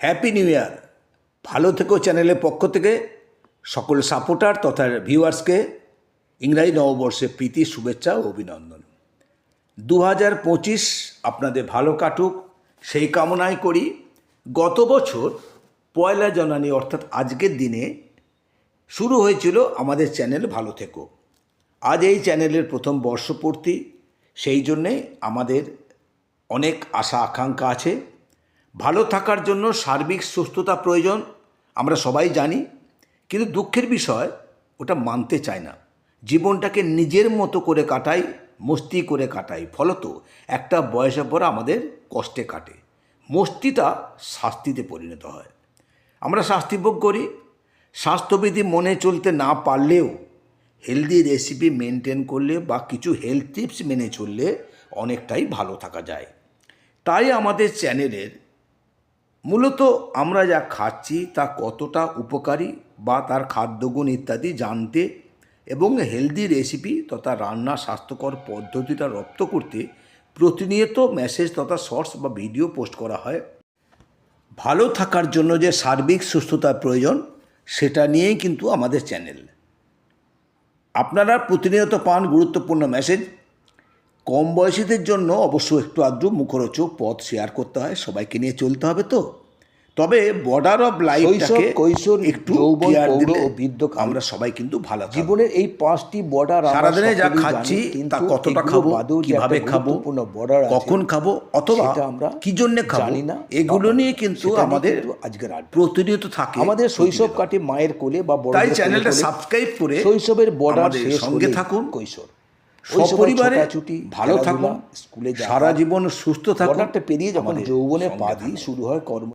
Happy new year ভালো থেকো চ্যানেলের পক্ষ থেকে সকল সাপোর্টার তথা ভিউয়ার্সকে ইংরাজি নববর্ষে প্রীতি, শুভেচ্ছা ও অভিনন্দন। দু হাজার পঁচিশ আপনাদের ভালো কাটুক। সেই কামনাই করি। গত বছর পয়লা জানুয়ারি, অর্থাৎ আজকের দিনে শুরু হয়েছিল আমাদের চ্যানেল ভালো থেকো। আজ এই চ্যানেলের প্রথম বর্ষপূর্তি। সেই জন্যে আমাদের অনেক আশা, আকাঙ্ক্ষা আছে। ভালো থাকার জন্য সার্বিক সুস্থতা প্রয়োজন, আমরা সবাই জানি, কিন্তু দুঃখের বিষয়, ওটা মানতে চায় না। জীবনটাকে নিজের মতো করে কাটাই, মস্তি করে কাটাই, ফলত একটা বয়সের পর আমাদের কষ্টে কাটে। মস্তিটা শাস্তিতে পরিণত হয়। আমরা শাস্তিভোগ করি, স্বাস্থ্যবিধি মনে চলতে না পারলেও হেলদি রেসিপি মেনটেন করলে বা কিছু হেলথ টিপস মেনে চললে অনেকটাই ভালো থাকা যায়। তাই আমাদের চ্যানেলের মূলত আমরা যা খাচ্ছি তা কতটা উপকারী বা তার খাদ্যগুণ ইত্যাদি জানতে এবং হেলদি রেসিপি তথা রান্না স্বাস্থ্যকর পদ্ধতিটা রপ্ত করতে প্রতিনিয়ত মেসেজ তথা শর্টস বা ভিডিও পোস্ট করা হয়। ভালো থাকার জন্য যে সার্বিক সুস্থতার প্রয়োজন, সেটা নিয়েই কিন্তু আমাদের চ্যানেল আপনারা প্রতিনিয়ত পান গুরুত্বপূর্ণ মেসেজ কম বয়সীদের জন্য অবশ্য একটু আদ্রু মুখরোচক পথ শেয়ার করতে হয় সবাইকে নিয়ে চলতে হবে তো। তবে বর্ডার অফ লাইফটাকে কৈশোর, একটু দিলে আমরা সবাই কিন্তু ভালো। জীবনের এই পাঁচটি বর্ডার সারাদিনে যা খাচ্ছি তা কতটা খাব কীভাবে খাব বর্ডার কখন খাব অথবা আমরা কি জন্য খাব জানি না এগুলো নিয়ে কিন্তু আমাদের আজকের। প্রতিনিয়ত থাকে আমাদের শৈশব কাটে মায়ের কোলে বা তাই চ্যানেলটা সাবস্ক্রাইব করে শৈশবের বর্ডার সঙ্গে থাকুন। কৈশোর। সপরিবারে ভালো থাকুন স্কুলে সারা জীবন সুস্থ থাকুন। একটা পেরিয়ে যখন যৌবনে পা দিয়ে শুরু হয় কর্ম